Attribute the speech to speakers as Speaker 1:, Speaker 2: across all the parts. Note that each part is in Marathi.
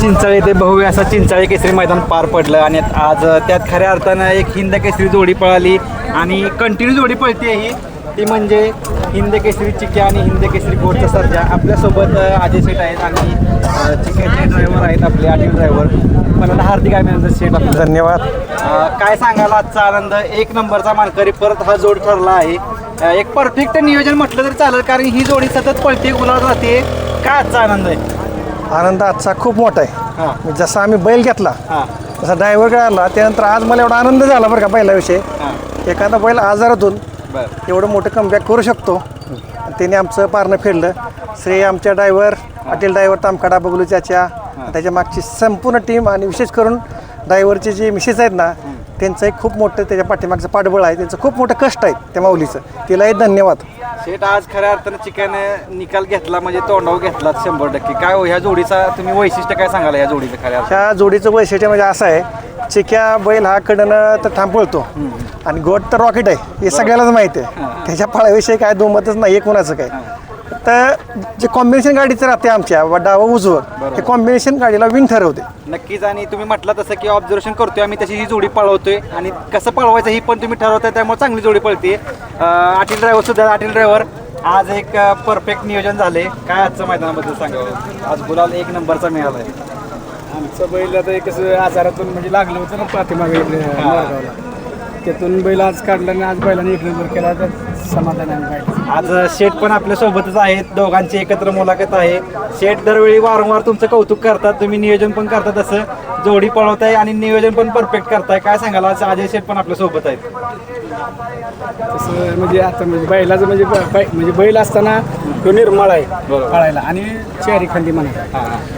Speaker 1: चिंचाळे ते भव्य असा चिंचाळे केसरी मैदान पार पडलं आणि आज त्यात खऱ्या अर्थानं एक हिंद केसरी जोडी पळाली आणि कंटिन्यू जोडी पळते ही. ती म्हणजे हिंद केसरी चिक्या आणि हिंद केसरी गोडचा सर्जा. आपल्यासोबत अजय शेठ आहेत आणि चिक्याचे ड्रायव्हर आहेत आपले आठवी ड्रायव्हर मला हार्दिक अभिनंदन शेठ आपलं
Speaker 2: धन्यवाद.
Speaker 1: काय सांगाल आजचा आनंद? एक नंबरचा मानकरी परत हा जोड ठरला आहे. एक परफेक्ट नियोजन म्हटलं तरी चालेल कारण ही जोडी सतत पळते गुलाब राहते काय आजचा आनंद आहे?
Speaker 2: आनंद आजचा खूप मोठा आहे. मी जसा आम्ही बैल घेतला
Speaker 1: हां.
Speaker 2: तसा ड्रायव्हर आला त्यानंतर आज मला एवढा आनंद झाला बरं का बैलाविषयी एखादा बैल आजारातून एवढं मोठं कमबॅक करू शकतो. त्याने आमचं पारणं फेडलं. श्रेय आमच्या ड्रायव्हर अटील ड्रायव्हर तामखाडा बबलू चाच्या त्याच्या मागची संपूर्ण टीम आणि विशेष करून ड्रायव्हरचे जे मिसेस आहेत ना त्यांचं एक खूप मोठं त्याच्या पाठीमागचं पाठबळ आहे त्यांचं खूप मोठं कष्ट आहे त्या माऊलीचं. तिलाही धन्यवाद.
Speaker 1: शेट आज खऱ्या अर्थानं चिकन निकाल घेतला म्हणजे तोंडावर घेतला शंभर टक्के. काय हो ह्या जोडीचा तुम्ही वैशिष्ट्य काय सांगाल या जोडीचं खऱ्या अर्थानं?
Speaker 2: ह्या जोडीचं वैशिष्ट्य म्हणजे असं आहे चिक्या बैल हा कडनं तर ठाम पळतो आणि गोट तर रॉकेट आहे हे सगळ्यालाच माहिती आहे. त्याच्या फळाविषयी काय दुमतच नाही कोणाचं काय. तर जे कॉम्बिनेशन गाडीचं राहते आमच्या व डावं उजवं हे कॉम्बिनेशन गाडीला विन ठरवते.
Speaker 1: नक्कीच आणि तुम्ही म्हटलं तसं की ऑब्झर्वेशन करतोय आम्ही तशी ही जोडी पळवतोय. आणि कसं पळवायचं ही पण तुम्ही ठरवताय त्यामुळे चांगली जोडी पळते आटील ड्रायव्हर सुद्धा आटील ड्रायव्हर आज एक परफेक्ट नियोजन झाले काय आजचं मैदानाबद्दल सांगावं? आज गुलाल एक नंबरचा मिळाला आहे
Speaker 3: आमचं बैल आता एक कसं आजारातून म्हणजे लागलं होतं ना पाठीमागे त्यातून बैल आज काढला आणि आज बैलाने एक नंबर केला. तर समाधान आहे
Speaker 1: आज शेठ पण आपल्या सोबतच आहेत. दोघांची एकत्र मुलाखत आहे. शेठ दरवेळी वारंवार तुमचं कौतुक करतात. तुम्ही नियोजन पण करता तसं जोडी पळवताय आणि नियोजन पण परफेक्ट करताय. काय सांगाल? आज अजय शेठ पण आपल्यासोबत आहेत.
Speaker 3: तसं म्हणजे आता म्हणजे बैलाचं म्हणजे ब- बै- म्हणजे बैल असताना तो निर्मळ आहे पळायला. आणि चेहरी खंडी म्हणा.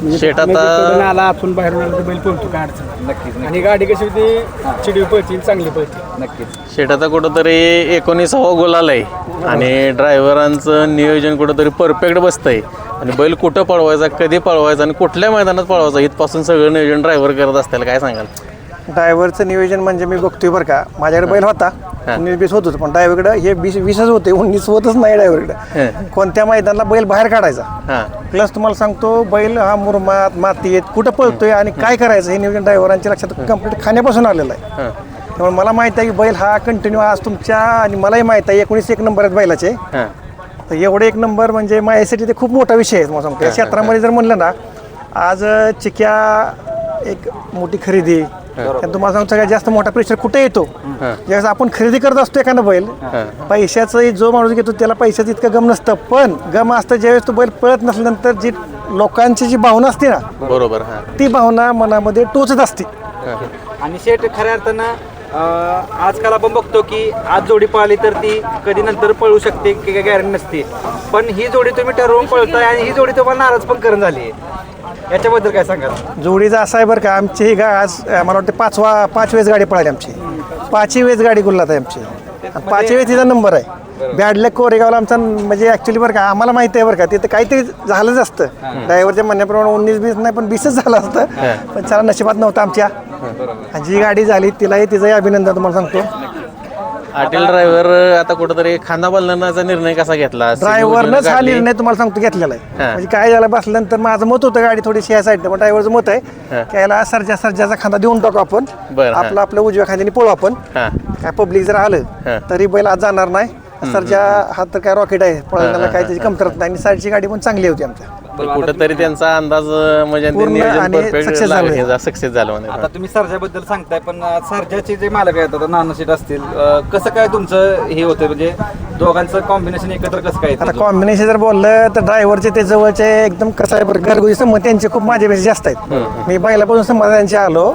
Speaker 3: म्हणजे
Speaker 4: शेट
Speaker 3: म्हणजे
Speaker 4: आता-
Speaker 3: कडून आला बाहेरून आला तर बैल पळतो काय अडचण नाही.
Speaker 1: नक्कीच
Speaker 3: आणि गाडी कशी होती? चिडवी पळती चांगली पळते.
Speaker 1: नक्कीच.
Speaker 4: शेट आता कुठंतरी एकोणीसावा गोल आहे आणि ड्रायव्हरांचं नियोजन कुठंतरी परफेक्ट बसतंय. आणि बैल कुठं पळवायचा कधी पळवायचा आणि कुठल्या मैदानात पळवायचा इथपासून सगळं नियोजन ड्रायव्हर करत असतील काय सांगाल?
Speaker 2: ड्रायव्हरचं नियोजन म्हणजे मी बघतोय बरं का. माझ्याकडे बैल होता. उन्नीस बीस होत होतं पण ड्रायव्हरकडे हे वीस वीसच होते. उन्नीस होतच नाही ड्रायव्हरकडे. कोणत्या मैदानाला बैल बाहेर काढायचा? प्लस तुम्हाला सांगतो बैल हा मुरमात मातीत कुठं पळतोय आणि काय करायचं हे नियोजन ड्रायव्हरांच्या लक्षात कंप्लीट खाण्यापासून आलेलं आहे. त्यामुळे मला माहिती आहे की बैल हा कंटिन्यू आज तुमच्या आणि मलाही माहिती आहे एकोणीस एक नंबर आहेत बैलाचे.
Speaker 4: हां.
Speaker 2: तर एवढे एक नंबर म्हणजे माझ्यासाठी ते खूप मोठा विषय आहे मला सांगतो. या क्षेत्रामध्ये जर म्हणलं ना आज चिक्या एक मोठी खरेदी आणि तुम्हाला सांगतो सगळ्यात जास्त मोठा प्रेशर कुठे येतो? ज्यावेळेस आपण खरेदी करत असतो एखादा बैल पैशाचं जो माणूस घेतो त्याला पैशाचं इतकं गम नसतं. पण गम असतं ज्यावेळेस तो बैल पळत नसल्यानंतर जी लोकांची जी भावना असते ना
Speaker 4: बरोबर हां.
Speaker 2: ती भावना मनामध्ये टोचत असते.
Speaker 1: आणि शेठ खऱ्या अर्थानं आजकाल आपण बघतो की आज जोडी पळाली तर ती कधी नंतर पळू शकते की गॅरंटी नसते. पण ही जोडी तुम्ही ठरवून पळताय आणि ही जोडी तुम्हाला नाराज पण करून झाली आहे. याच्याबद्दल काय सांगाल?
Speaker 2: जोडीचा असा आहे बरं का आमची ही गा आज मला वाटतं पाचवा पाच वेळेस गाडी पळाली आमची. पाचही वेळेस गाडी गुल्लात आहे आमची. आणि पाचही वेळेस तिचा नंबर आहे. बॅडलॅक कोरेगावला आमचा म्हणजे ॲक्च्युली बरं का आम्हाला माहिती आहे बरं का तिथं काहीतरी झालंच असतं. ड्रायव्हरच्या म्हणण्याप्रमाणे उन्नीस बीस नाही पण बीसच झालं असतं. पण चला नशिबात नव्हतं आमच्या. जी गाडी झाली तिलाही तिचंही अभिनंदन तुम्हाला सांगतो.
Speaker 4: अटील ड्रायव्हर आता कुठंतरी खांदा बदलण्याचा निर्णय कसा घेतला?
Speaker 2: ड्रायव्हरनंच हा निर्णय तुम्हाला सांगतो घेतलेला आहे. म्हणजे काय झालं बसल्यानंतर माझं मत होतं गाडी थोडीशी या साईडनं पण ड्रायव्हरचं मत आहे की याला सर्जा सर्जाचा खांदा देऊन टाकू आपण. आपलं आपल्या उजव्या खांद्याने पळू आपण. काय पब्लिक जर. आलं तरी बैल आज जाणार नाही. सरजा हा तर काय रॉकेट आहे. पळण्याला काय त्याची कमतरत नाही. आणि साईडची गाडी पण चांगली होती आमच्या.
Speaker 4: कुठंतरी त्यांचा अंदाज अं, म्हणजे ते
Speaker 2: पूर्ण
Speaker 4: नियोजन
Speaker 2: आणि
Speaker 4: परफेक्ट
Speaker 2: success झालं.
Speaker 4: सक्सेस झालं म्हणजे
Speaker 1: आता तुम्ही सर्जाबद्दल सांगताय पण सर्जाचे जे मालक आहेत आता असतील अं, कसं काय तुमचं हे होतं म्हणजे दोघांचं कॉम्बिनेशन एकत्र कसं काय
Speaker 2: आता? कॉम्बिनेशन जर बोललं तर ड्रायव्हरचे ते जवळचे एकदम कसं आहे बरं घरगुती संमत त्यांचे खूप माझ्यापेक्षा जास्त आहेत. मी पहिल्यापासून समाधानांचे आलो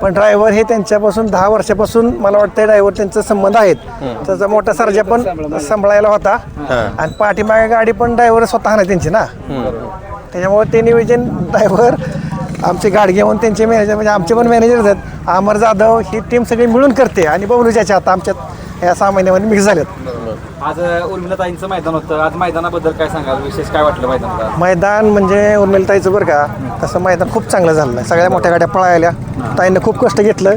Speaker 2: पण ड्रायव्हर हे त्यांच्यापासून दहा वर्षापासून मला वाटतं ड्रायव्हर त्यांचा संबंध आहेत. त्याचा मोठा सर्जा पण सांभाळायला होता. आणि पाठीमागे गाडी पण ड्रायव्हर स्वतः नाही त्यांची ना. त्याच्यामुळे ते नियोजन ड्रायव्हर आमचे गाडी घेऊन त्यांचे मॅनेजर म्हणजे आमचे पण मॅनेजर आहेत. अमर जाधव ही टीम सगळी मिळून करते. आणि बबलूच्या आता आमच्यात या सहा महिन्यामध्ये मिक्स झाल्यात.
Speaker 1: आज उर्मिलाताईंचं मैदान होतं. आज मैदानाबद्दल काय सांगाल? विशेष काय वाटलं मैदान
Speaker 2: मैदान म्हणजे उर्मिलताईचं बरं का तसं मैदान खूप चांगलं झालं. आहे सगळ्या मोठ्या गाड्या पळायल्या ताईंना खूप कष्ट घेतलं.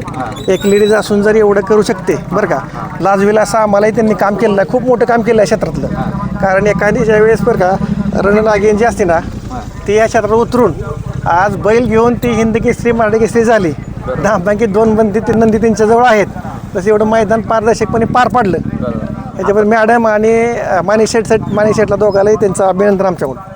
Speaker 2: एक लेडीज असून जरी एवढं करू शकते बरं का. लाजवीला असं आम्हालाही त्यांनी काम केलं आहे. खूप मोठं काम केलं आहे क्षेत्रातलं. कारण एखाद्याच्या वेळेस बरं का रणनागेन जी असते ना ते या क्षेत्रात उतरून आज बैल घेऊन ती हिंद केसरी मराठी केसरी झाली. दहा दोन बंदी नंदी त्यांच्याजवळ आहेत. तसं एवढं मैदान पारदर्शकपणे पार पाडलं. त्याच्यावर मॅडम आणि माने सेठ मानेशेठला दोघालाही त्यांचं अभिनंदन आमच्याकडून.